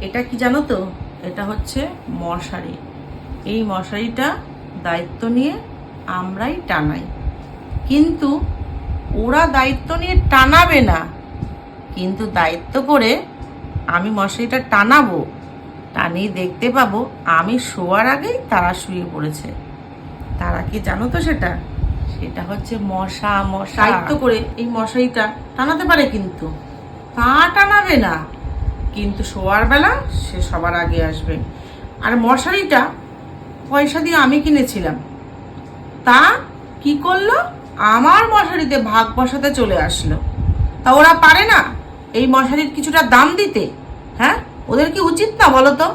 এটা কি জানো তো? এটা হচ্ছে মশারি। এই মশারিটা দায়িত্ব নিয়ে আমরাই টানাই। কিন্তু ওরা দায়িত্ব নিয়ে টানাবে না। কিন্তু দায়িত্ব করে আমি মশারিটা টানাবো। টানিয়ে দেখতে পাবো, আমি শোয়ার আগেই তারা শুয়ে পড়েছে। তারা কি জানো তো সেটা? সেটা হচ্ছে মশা মশা। দায়িত্ব করে এই মশারিটা টানাতে পারে কিন্তু। তা টানাবে না। কিন্তু শোয়ার বেলা সে সবার আগে আসবে। আর মশারিটা পয়সা দিয়ে আমি কিনেছিলাম। তা কি করল? আমার মশারিতে ভাগ বসাতে চলে আসলো। তা ওরা পারে না এই মশারির কিছুটা দাম দিতে। হ্যাঁ? ওদের কি উচিত না বলো তো?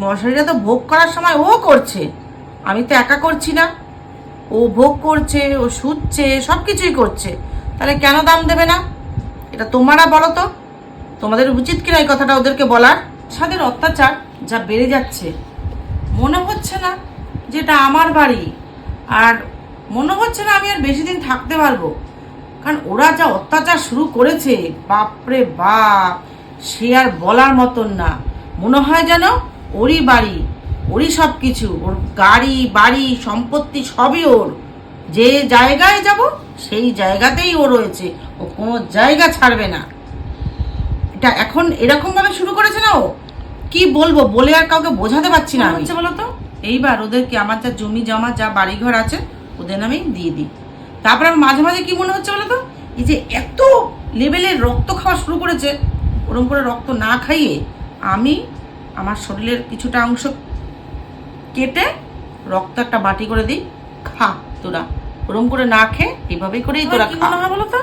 মশারিটা তো ভোগ করার সময় ও করছে। আমি তো একা করছি না। ও ভোগ করছে, ও শুচ্ছে সব কিছুই করছে। তাহলে কেন দাম দেবে না? এটা তোমারা বলো তো। তোমাদের উচিত কিনা এই কথাটা ওদেরকে বলার? সাদের অত্যাচার যা বেড়ে যাচ্ছে। মনে হচ্ছে না যে এটা আমার বাড়ি। আর মনে হচ্ছে না আমি আর বেশি দিন থাকতে পারব। কারণ ওরা যা অত্যাচার শুরু করেছে, বাপরে বাপ, সে আর বলার মতন না। মনে হয় যেন ওরই বাড়ি, ওরই সব কিছু ওর গাড়ি, বাড়ি, সম্পত্তি সবই ওর। যে জায়গায় যাব, সেই জায়গাতেই ও রয়েছে। ও কোনো জায়গা ছাড়বে না। এটা এখন এরকম ভাবে শুরু করেছে না ও? কি বলব? বলে আর কাউকে বোঝাতে পারছি না হচ্ছে বলো তো? এইবার ওদেরকে আমার যা জমি জমা যা বাড়িঘর আছে ওদের আমি দিয়ে দিই। তারপর আমার মাঝে মাঝে কি মনে হচ্ছে বলো তো? এই যে এত লেভেলের রক্ত খাওয়া শুরু করেছে ওরম করে রক্ত না খাইয়ে আমি আমার শরীরের কিছুটা অংশ কেটে রক্ত একটা বাটি করে দিই খা তোরা। ওরম করে না খেয়ে এইভাবেই করেই তোরা হয় বলো তো?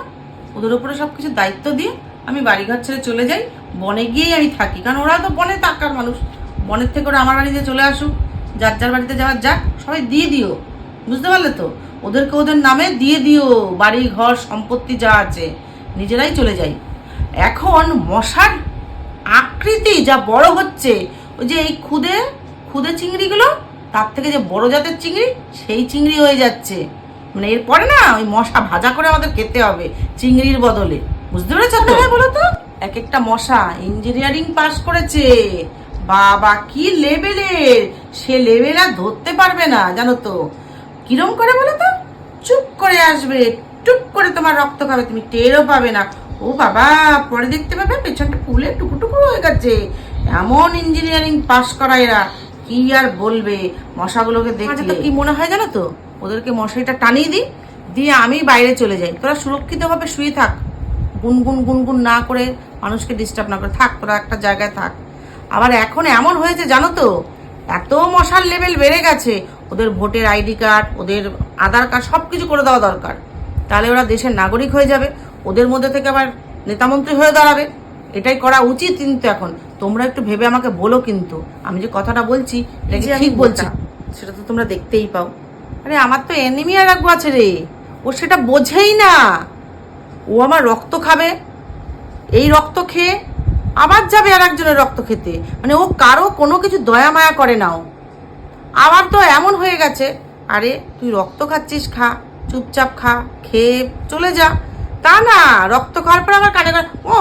ওদের উপরে সব কিছু দায়িত্ব দিয়ে আমি বাড়িঘর ছেড়ে চলে যাই, বনে গিয়েই আমি থাকি। কারণ ওরা তো বনে থাকার মানুষ। বনের থেকে ওরা আমার বাড়িতে চলে আসুক, যার যার বাড়িতে যাওয়ার যাক, সবাই দিয়ে দিও। বুঝতে পারলে তো? ওদেরকে ওদের নামে দিয়ে দিও, বাড়ি, ঘর, সম্পত্তি যা আছে, নিজেরাই চলে যাই। এখন মশার আকৃতি যা বড় হচ্ছে, ওই যে এই খুদে খুদে চিংড়িগুলো, তার থেকে যে বড় জাতের চিংড়ি, সেই চিংড়ি হয়ে যাচ্ছে। মানে এরপরে না, ওই মশা ভাজা করে আমাদের খেতে হবে, চিংড়ির বদলে। বুঝতে পেরেছ হ্যাঁ বলো তো? এক একটা মশা ইঞ্জিনিয়ারিং পাস করেছে। বাবা কি লেভেলের সে লেভেল আর ধরতে পারবে না জানো তো। কিরম করে বলো তো? চুপ করে আসবে টুপ করে তোমার রক্ত খাবে তুমি টেরও পাবে না। ও বাবা পরে দেখতে পাবে পেছনটা ফুলে টুকু টুকু হয়ে গেছে। এমন ইঞ্জিনিয়ারিং পাস করা এরা কি আর বলবে? মশাগুলোকে দেখলে। তো কি মনে হয় জানো তো? ওদেরকে মশারিটা টানিয়ে দিই দিয়ে আমি বাইরে চলে যাই। তোরা সুরক্ষিতভাবে শুয়ে থাক। গুনগুন গুনগুন না করে মানুষকে ডিস্টার্ব না করে। থাক তোরা একটা জায়গায় থাক। আবার এখন এমন হয়েছে জানো তো? এত মশার লেভেল বেড়ে গেছে। ওদের ভোটের আইডি কার্ড ওদের আধার কার্ড সব কিছু করে দেওয়া দরকার। তাহলে ওরা দেশের নাগরিক হয়ে যাবে। ওদের মধ্যে থেকে আবার নেতামন্ত্রী হয়ে দাঁড়াবে। এটাই করা উচিত কিন্তু এখন। তোমরা একটু ভেবে আমাকে বলো কিন্তু। আমি যে কথাটা বলছি এটা ঠিক বলছি? সেটা তো তোমরা দেখতেই পাও। আরে আমার তো অ্যানিমিয়া রাখব আছে রে। ও সেটা বোঝেই না। ও আমার রক্ত খাবে। এই রক্ত খেয়ে আবার যাবে আর একজনের রক্ত খেতে। মানে ও কারও কোনো কিছু দয়া মায়া করে না ও আবার তো এমন হয়ে গেছে, আরে তুই রক্ত খাচ্ছিস, খা, চুপচাপ খা, খেয়ে চলে যা। তা না, রক্ত খাওয়ার পর আবার কানে কানে ও,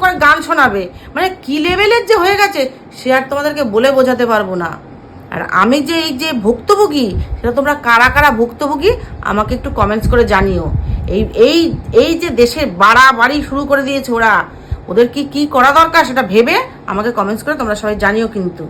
করে গান শোনাবে। মানে কি লেভেলের যে হয়ে গেছে, সে আর তোমাদেরকে বলে বোঝাতে পারব না। আর আমি যে এই যে ভুক্তভোগী, সেটা তোমরা কারা কারা ভুক্তভোগী, আমাকে একটু কমেন্টস করে জানিও। এই এই এই যে দেশে বাড়াবাড়ি শুরু করে দিয়েছে ওরা, ওদের কি কি করা দরকার সেটা ভেবে আমাকে কমেন্টস করে তোমরা সবাই জানিও কিন্তু।